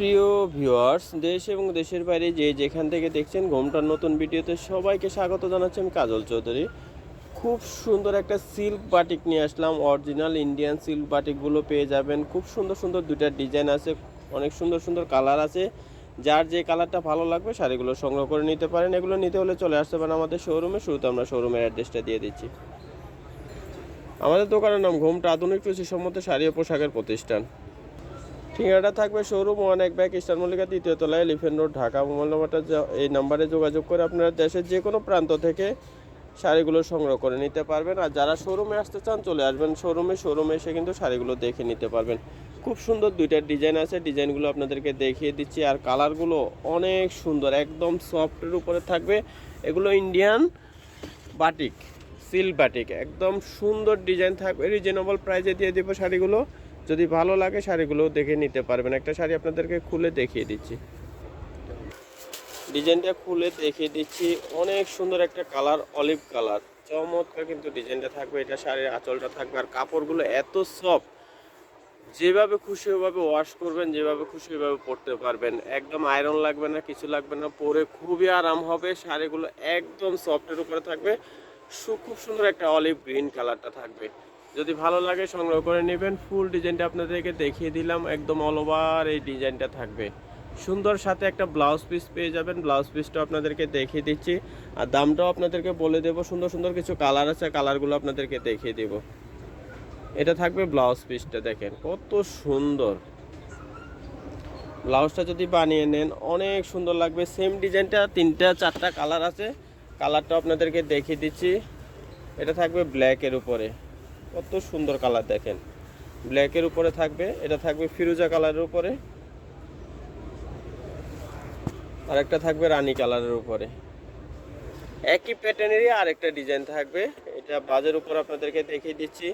প্রিয় ভিউয়ার্স, দেশ এবং দেশের বাইরে যে যেখান থেকে দেখছেন ঘোমটার নতুন ভিডিওতে সবাইকে স্বাগত জানাচ্ছি আমি কাজল চৌধুরী। খুব সুন্দর একটা সিল্ক বাটিক নিয়ে আসলাম অরিজিনাল ইন্ডিয়ান সিল্ক বাটিকগুলো পেয়ে যাবেন। খুব সুন্দর সুন্দর দুইটা ডিজাইন আছে, অনেক সুন্দর সুন্দর কালার আছে। যার যে কালারটা ভালো লাগবে শাড়িগুলো সংগ্রহ করে নিতে পারেন। এগুলো নিতে হলে চলে আসতে পারেন আমাদের শোরুমে শুরুতে আমরা শোরুমের অ্যাড্রেসটা দিয়ে দিচ্ছি। আমাদের দোকানের নাম ঘোমটা আধুনিক রুচিসম্মত শাড়ি ও পোশাকের প্রতিষ্ঠান। ঠিকানাটা থাকবে শোরুম ওয়ান এক ব্যাগ ইস্টার মল্লিকা তৃতীয় তলায় এলিফেন্ট রোড ঢাকা। মোবাইল নাম্বারটা এই নাম্বারে যোগাযোগ করে আপনারা দেশের যে কোনো প্রান্ত থেকে শাড়িগুলো সংগ্রহ করে নিতে পারবেন। আর যারা শোরুমে আসতে চান, চলে আসবেন শোরুমে শোরুমে এসে কিন্তু শাড়িগুলো দেখে নিতে পারবেন। খুব সুন্দর দুইটা ডিজাইন আছে। ডিজাইনগুলো আপনাদেরকে দেখিয়ে দিচ্ছি। আর কালারগুলো অনেক সুন্দর, একদম সফটের উপরে থাকবে। এগুলো ইন্ডিয়ান বাটিক সিল বাটিক একদম সুন্দর ডিজাইন থাকবে। রিজনেবল প্রাইসে দিয়ে দিব শাড়িগুলো। যদি ভালো লাগে শাড়িগুলো দেখে নিতে পারবেন। একটা শাড়ি আপনাদেরকে খুলে দেখিয়ে দিচ্ছি। ডিজাইনটা খুলে দেখিয়ে দিচ্ছি। অনেক সুন্দর একটা কালার, অলিভ কালার। চমৎকার কিন্তু ডিজাইনটা থাকবে। এটা শাড়ির আঁচলটা থাকবে। আর কাপড়গুলো এত সফট, যেভাবে খুশি ওইভাবে ওয়াশ করবেন, যেভাবে খুশি ওইভাবে পরতে পারবেন। একদম আয়রন লাগবে না, কিছু লাগবে না। পরে খুবই আরাম হবে। শাড়িগুলো একদম সফটের উপরে থাকবে। খুব সুন্দর একটা অলিভ গ্রিন কালারটা থাকবে। যদি ভালো লাগে সংগ্রহ করে নেবেন। ফুল ডিজাইনটা আপনাদেরকে দেখিয়ে দিলাম, একদম অল ওভার এই ডিজাইনটা থাকবে। সুন্দর সাথে একটা ব্লাউজ পিস পেয়ে যাবেন। ব্লাউজ পিসটা আপনাদেরকে দেখিয়ে দিচ্ছি। আর দামটাও আপনাদেরকে বলে দেবো। সুন্দর সুন্দর কিছু কালার আছে কালারগুলো আপনাদেরকে দেখিয়ে দেবো। এটা থাকবে ব্লাউজ পিসটা দেখেন, কত সুন্দর। ব্লাউজটা যদি বানিয়ে নেন, অনেক সুন্দর লাগবে। সেম ডিজাইনটা, তিনটা, চারটা কালার আছে। কালারটা আপনাদেরকে দেখিয়ে দিচ্ছি। এটা থাকবে ব্ল্যাকের উপরে। কত সুন্দর কালার দেখেন। ব্ল্যাকের উপরে থাকবে এটা থাকবে ফিরোজা কালারের উপরে। আর একটা থাকবে রানী কালারের উপরে। একই প্যাটার্নেরই আরেকটা ডিজাইন থাকবে। এটা বাজের উপর আপনাদেরকে দেখিয়ে দিচ্ছি।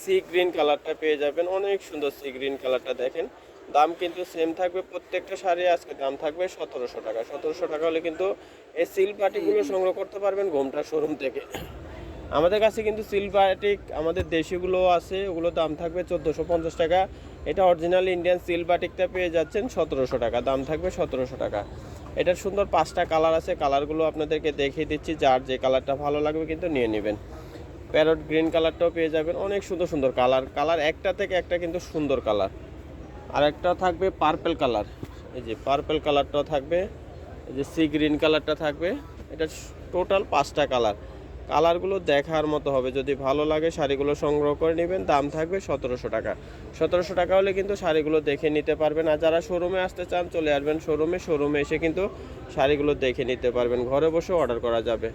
সি গ্রিন কালারটা পেয়ে যাবেন। অনেক সুন্দর সি গ্রিন কালারটা দেখেন। দাম কিন্তু সেম থাকবে প্রত্যেকটা শাড়ি আজকে দাম থাকবে সতেরোশো টাকা। সতেরোশো টাকা হলে কিন্তু এই সিল পার্টিগুলো সংগ্রহ করতে পারবেন ঘোমটা শোরুম থেকে। আমাদের কাছে কিন্তু সিলভারটিক আমাদের দেশিগুলো আছে, ওগুলো দাম থাকবে চোদ্দোশো পঞ্চাশ টাকা। এটা অরিজিনাল ইন্ডিয়ান সিলভারটিকটা পেয়ে যাচ্ছেন সতেরোশো টাকা, দাম থাকবে সতেরোশো টাকা। এটার সুন্দর পাঁচটা কালার আছে কালারগুলো আপনাদেরকে দেখিয়ে দিচ্ছি, যার যে কালারটা ভালো লাগবে কিন্তু নিয়ে নেবেন। প্যারট গ্রিন কালারটাও পেয়ে যাবেন, অনেক সুন্দর সুন্দর কালার কালার একটা থেকে একটা কিন্তু সুন্দর কালার আর একটা থাকবে পার্পেল কালার এই যে পার্পেল কালারটাও থাকবে, এই যে সি গ্রিন কালারটা থাকবে, এটা টোটাল পাঁচটা কালার কালারগুলো দেখার মতো হবে। যদি ভালো লাগে শাড়িগুলো সংগ্রহ করে নেবেন, দাম থাকবে সতেরোশো টাকা। সতেরোশো টাকা হলে কিন্তু শাড়িগুলো দেখে নিতে পারবেন। আর যারা শোরুমে আসতে চান, চলে আসবেন শোরুমে। শোরুমে এসে কিন্তু শাড়িগুলো দেখে নিতে পারবেন। ঘরে বসে অর্ডার করা যাবে।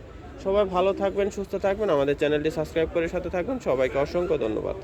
সবাই ভালো থাকবেন, সুস্থ থাকবেন। আমাদের চ্যানেলটি সাবস্ক্রাইব করে সাথে থাকবেন সবাইকে অসংখ্য ধন্যবাদ।